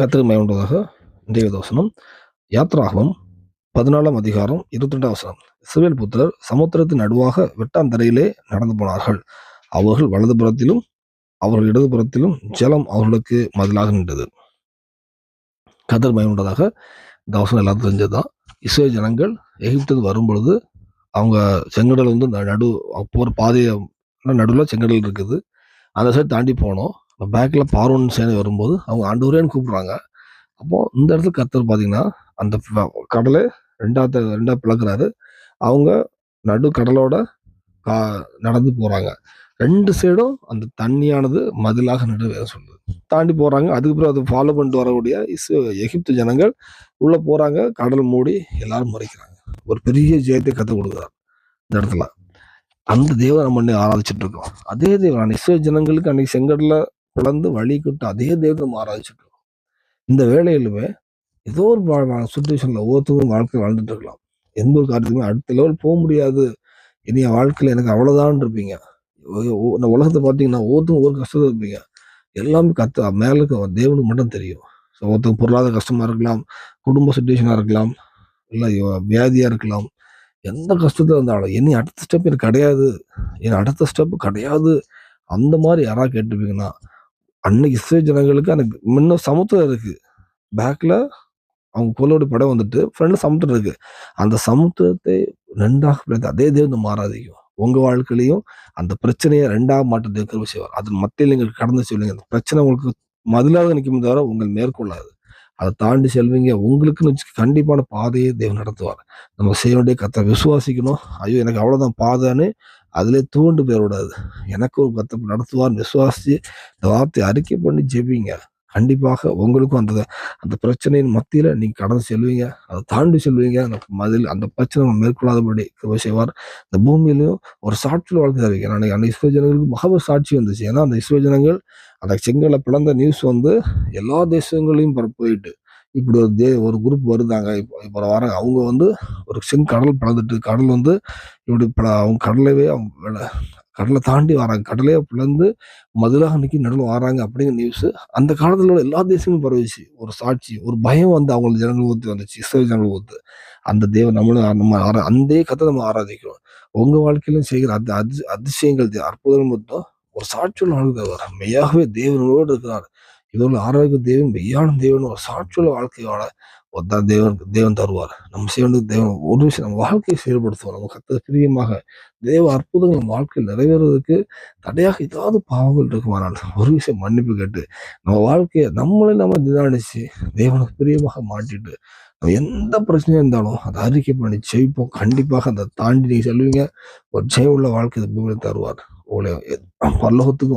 கத்திரி மயமுண்டதாக தவசனம் யாத்ராகவும் பதினாலாம் அதிகாரம் இருபத்தி ரெண்டாம் வசனம். இஸ்ரவேல் புத்திரர் சமுத்திரத்தின் நடுவாக வெட்டாந்தரையிலே நடந்து போனார்கள். அவர்கள் வலதுபுறத்திலும் அவர்கள் இடதுபுறத்திலும் ஜலம் அவர்களுக்கு மதிலாக நின்றது. கதர் மயமுண்டதாக இந்த வசனம் எல்லாத்தையும் தெரிஞ்சதுதான். இஸ்ரேல் ஜனங்கள் எகிப்துக்கு வரும் பொழுது அவங்க செங்கடல் வந்து ந- நடு போகிற பாதையை நடுவில் செங்கடல் இருக்குது. அந்த சைடு தாண்டி போனோம். பேக்கில் பார்வன் சேனை வரும்போது அவங்க ஆண்டவரேன்னு கூப்பிட்றாங்க. அப்போது இந்த இடத்துல கத்தர் பார்த்தீங்கன்னா அந்த கடலை ரெண்டாவது ரெண்டாக பிளக்குறாரு. அவங்க நடு கடலோட கா- நடந்து போகிறாங்க ரெண்டு சைடும் அந்த தண்ணியானது மதிலாக நடுவே சொல்லுது. தாண்டி போகிறாங்க அதுக்கு பிறகு அதை ஃபாலோ பண்ணிட்டு வரக்கூடிய இஸ் எகிப்து ஜனங்கள் உள்ளே போகிறாங்க கடல் மூடி எல்லாரும் மறைக்கிறாங்க. ஒரு பெரிய ஜெயத்தை கற்றுக் கொடுக்குறாரு இந்த இடத்துல. அந்த தேவன் நம்ம ஆராதிச்சுட்டு இருக்கோம். அதே தேவன் இஸ்ரேல் ஜனங்களுக்கு அன்னைக்கு செங்கடல பிளந்து வழி விட்டு அதே தேவனை ஆராய்ச்சிட்டு இருக்கோம். இந்த வேலையிலுமே ஏதோ ஒரு சுச்சுவேஷன்ல ஒவ்வொருத்தரும் வாழ்க்கை வாழ்ந்துட்டு இருக்கலாம். எந்த ஒரு காரியத்துக்குமே அடுத்த லெவல் போக முடியாது. இனி என் வாழ்க்கையில் எனக்கு அவ்வளோதான் இருப்பீங்க. இந்த உலகத்தை பார்த்தீங்கன்னா ஒவ்வொருத்தரும் ஒவ்வொரு கஷ்டத்தை இருப்பீங்க. எல்லாமே கற்று மேலே தேவனுக்கு மட்டும் தெரியும். ஸோ ஒருத்தருக்கு பொருளாதார கஷ்டமாக இருக்கலாம் குடும்ப சுச்சுவேஷனாக இருக்கலாம் இல்லை வியாதியாக இருக்கலாம். எந்த கஷ்டத்தில் இருந்தாலும் இனி அடுத்த ஸ்டெப் எனக்கு கிடையாது. இனி அடுத்த ஸ்டெப் கிடையாது. அந்த மாதிரி யாராவது கேட்டுப்பீங்கன்னா அன்னைக்கு இஸ்ரேல் ஜனங்களுக்கு எனக்கு முன்ன சமுத்திரம் இருக்கு. பேக்ல அவங்க கொல்லோட படம் வந்துட்டு ஃப்ரெண்ட்ல சமுத்திரம் இருக்கு. அந்த சமுத்திரத்தை ரெண்டாக அதே தேவன் மாறாதையும் உங்கள் உங்க வாழ்க்கையிலையும் அந்த பிரச்சனையை ரெண்டாக மாற்ற தேவ செய்வார். அதன் மத்தியில் நீங்கள் கடந்து செல்வீங்க அந்த பிரச்சனை உங்களுக்கு மதிலாக நிற்கும் தவிர உங்கள் மேற்கொள்ளாது. அதை தாண்டி செல்வீங்க. உங்களுக்குன்னு வச்சு கண்டிப்பான பாதையை தேவன் நடத்துவார். நம்ம செய்ய வேண்டிய கத்தை விசுவாசிக்கணும். ஐயோ எனக்கு அவ்வளோதான் பாதைன்னு அதிலே தூண்டு போயிட விடாது எனக்கு ஒரு பத்து நடத்துவார் விசுவாசிச்சு இந்த வார்த்தையை அறிக்கை பண்ணி ஜெபிங்க. கண்டிப்பாக உங்களுக்கும் அந்த அந்த பிரச்சனையின் மத்தியில் நீங்கள் கடந்து செல்வீங்க. அதை தாண்டி செல்வீங்க. அந்த மதில் அந்த பிரச்சனை மேற்கொள்ளாதபடி கிருப செய்வார். இந்த பூமியிலையும் ஒரு சாட்சியில் வாழ்க்கை தருவீங்க. நான் அந்த இஸ்ரோ ஜனங்களுக்கு மகவ சாட்சி வந்துச்சு. ஏன்னா அந்த இஸ்ரோ ஜனங்கள் அந்த செங்கலை பிளந்த நியூஸ் வந்து எல்லா தேசங்களையும் போயிட்டு இப்படி ஒரு தே ஒரு குரூப் வருதாங்க. இப்போ இப்போ வராங்க அவங்க வந்து ஒரு செங்கடல் பிளந்துட்டு கடல் வந்து இப்படி பல- அவங்க கடலவே அவங்க கடலை தாண்டி வராங்க. கடலையே பிளந்து மதுராக நிக்கி நடுவில் வராங்க அப்படிங்கிற நியூஸ் அந்த காலத்துல உள்ள எல்லா தேசமும் பரவிச்சு. ஒரு சாட்சி ஒரு பயம் வந்து அவங்க ஜனங்கள் ஊத்து வந்துச்சு. இஸ்ரோ ஜனங்கள் ஊத்து அந்த தேவன் நம்மளும் நம்ம ஆரா- அந்த கதை நம்ம ஆராதிக்கிறோம். உங்க வாழ்க்கையிலும் செய்கிற அது அதி அதிசயங்கள் அற்புதம் மட்டும் ஒரு சாட்சியுள்ள ஆளுக்கு மெய்யாகவே தேவனோடு இருக்கிறார். இவர்கள் ஆரோக்கிய தேவன் மெய்யான தேவன் ஒரு சாட்சியுள்ள வாழ்க்கை வாழ ஒரு தான் தேவன் தேவன் தருவார். நம்ம செய்ய வேண்டியது தேவன் ஒரு விஷயம் நம்ம வாழ்க்கையை செயல்படுத்துவோம் நம்ம கத்த பிரியமாக தேவ அற்புதங்கள் நம்ம வாழ்க்கையில் நிறைவேறதுக்கு தடையாக ஏதாவது பாவங்கள் இருக்குமானால் ஒரு விஷயம் மன்னிப்பு கேட்டு நம்ம வாழ்க்கையை நம்மளே நம்ம நிதானிச்சு தேவனுக்கு பிரியமாக மாட்டிட்டு நம்ம எந்த பிரச்சனையாக இருந்தாலும் அதை அறிக்கை பண்ணி ஜெயிப்போம். கண்டிப்பாக அதை தாண்டி நீங்கள் சொல்லுவீங்க ஒரு ஜெயம் உள்ள வாழ்க்கை பூமியில் தருவார். உங்களை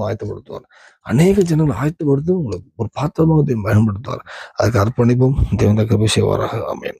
ஆயத்தப்படுத்துவார். அநேக ஜனங்களை ஆயத்தப்படுத்தும் உங்களுக்கு ஒரு பாத்திரமாக பயன்படுத்துவார். அதுக்கு அர்ப்பணிப்பும். தேவந்த கிருபை அமையன்